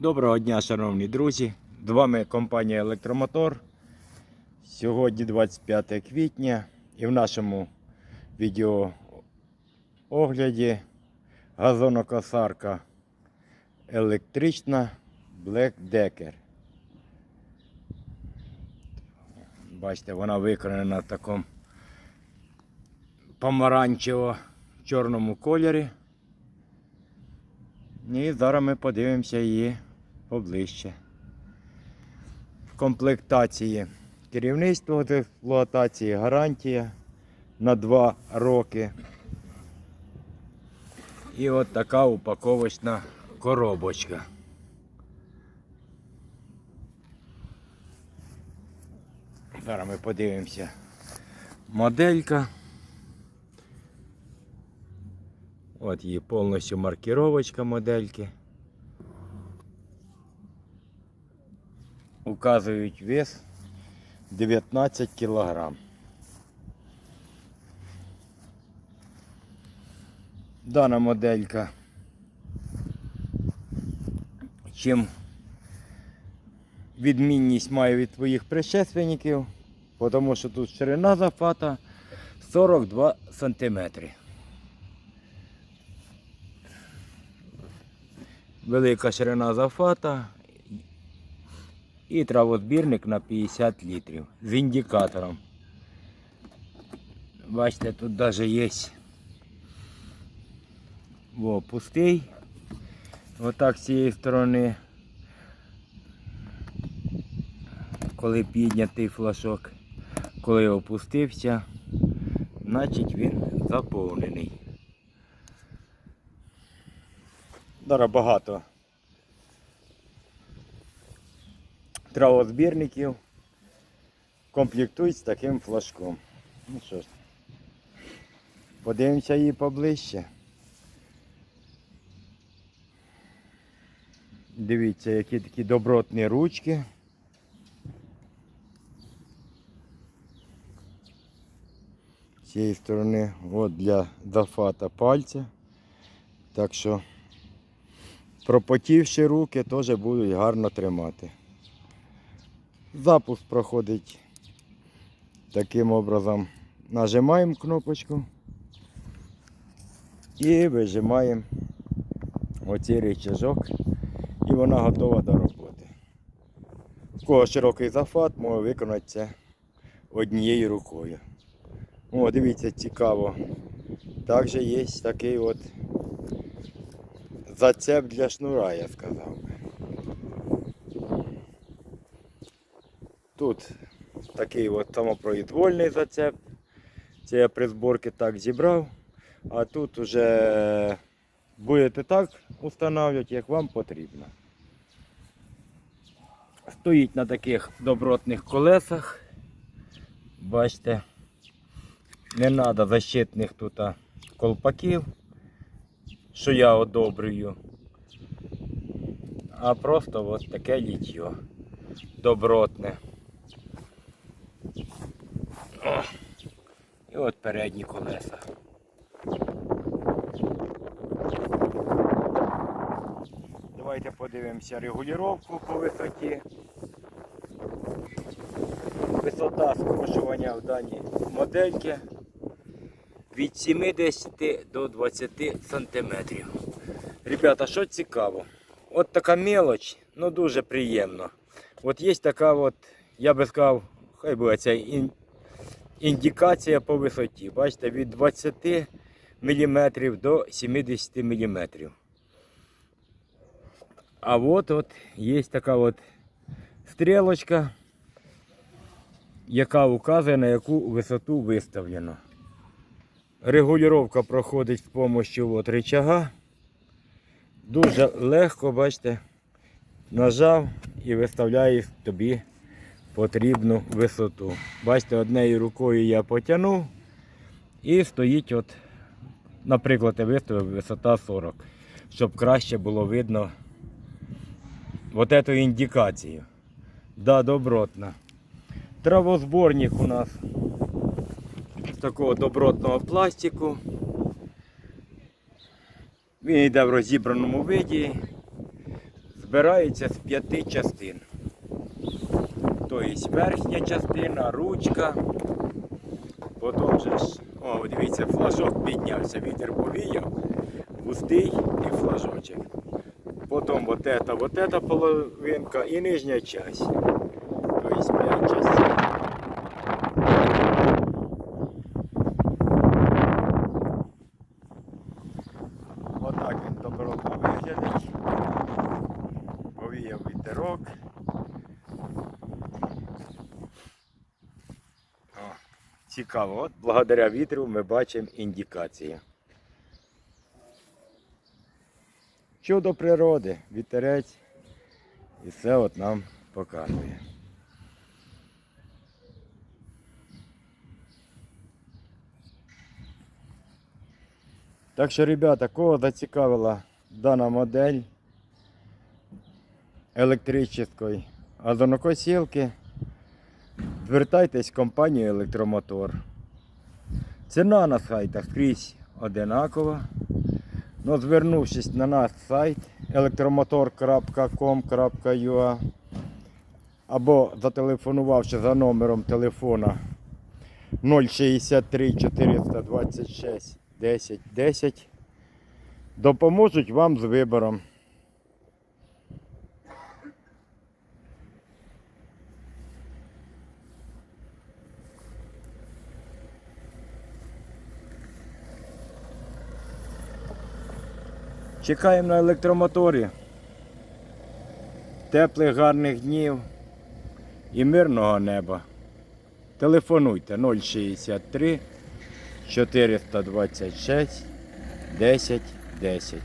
Доброго дня, шановні друзі! З вами компанія Електромотор. Сьогодні 25 квітня і в нашому відеоогляді газонокосарка електрична Black Decker. Бачите, вона виконана в такому помаранчево-чорному кольорі. І зараз ми подивимося її поближче. В комплектації керівництво з експлуатації гарантія на 2 роки. І от така упаковочна коробочка. Зараз ми подивимося. Моделька. От її повністю маркировочка модельки. Указують вес 19 кілограм. Дана моделька. Чим відмінність має від твоїх предшественників, тому що тут ширина захвата 42 сантиметри. велика ширина захвата і травозбірник на 50 літрів з індикатором. Бачите, тут навіть є Во, пустий. Отак з цієї сторони, коли піднятий флажок, коли опустився, значить він заповнений. Зараз багато травозбірників комплектують з таким флажком. Ну що ж, подивимося її поближче. Дивіться, які такі добротні ручки. З цієї сторони от для зафата пальця. Так що пропотівші руки теж будуть гарно тримати. Запуск проходить таким образом. Нажимаємо кнопочку і вижимаємо оцей рычажок і вона готова до роботи. У кого широкий зафат, може виконати це однією рукою. О, дивіться, цікаво. Також є такий от зацеп для шнура, я сказав би. Тут такий от самопроизвольний зацеп. Це я при зборці так зібрав, а тут вже будете так встановлювати, як вам потрібно. Стоїть на таких добротних колесах. Бачите, не треба защитних тут колпаків що я одобрюю. А просто от таке літьо добротне. О, і от передні колеса. Давайте подивимося регулювання по висоті. Висота скрушування в даній модельки від 70 до 20 сантиметрів. Ребята, що цікаво, от така мелоч, ну дуже приємно. От є така, от, я би сказав, хай буде ця індикація по висоті. Бачите, від 20 мм до 70 мм. А от от є така от стрілочка, яка указує на яку висоту виставлено. Регулювання проходить з допомогою от рычага. Дуже легко, бачите, нажав і виставляє тобі потрібну висоту. Бачите, однією рукою я потягнув і стоїть, от, наприклад, я виставив висота 40, щоб краще було видно от эту індикацію. Да, добротно. Травозборник у нас з такого добротного пластику. Він йде в розібраному виді. збирається з п'яти частин. Тобто верхня частина, ручка. Потім же о, дивіться, флажок піднявся, вітер повіяв, густий і флажочок. Потім вот это, вот эта половинка і нижня часть. Тобто 5 частин. Отак він добротно виглядить. Повіяв вітерок. О, цікаво, от благодаря вітру ми бачимо індикації. Чудо природи, вітерець. І все от нам показує. Так що, ребята, кого зацікавила дана модель електричної газонокосілки, звертайтесь в компанію Електромотор. Ціна на сайтах скрізь одинакова. Но звернувшись на наш сайт elektromotor.com.ua або зателефонувавши за номером телефона 063 426 10 10, допоможуть вам з вибором. Чекаємо на електромоторі. Теплих гарних днів і мирного неба. Телефонуйте 063 426 10 10.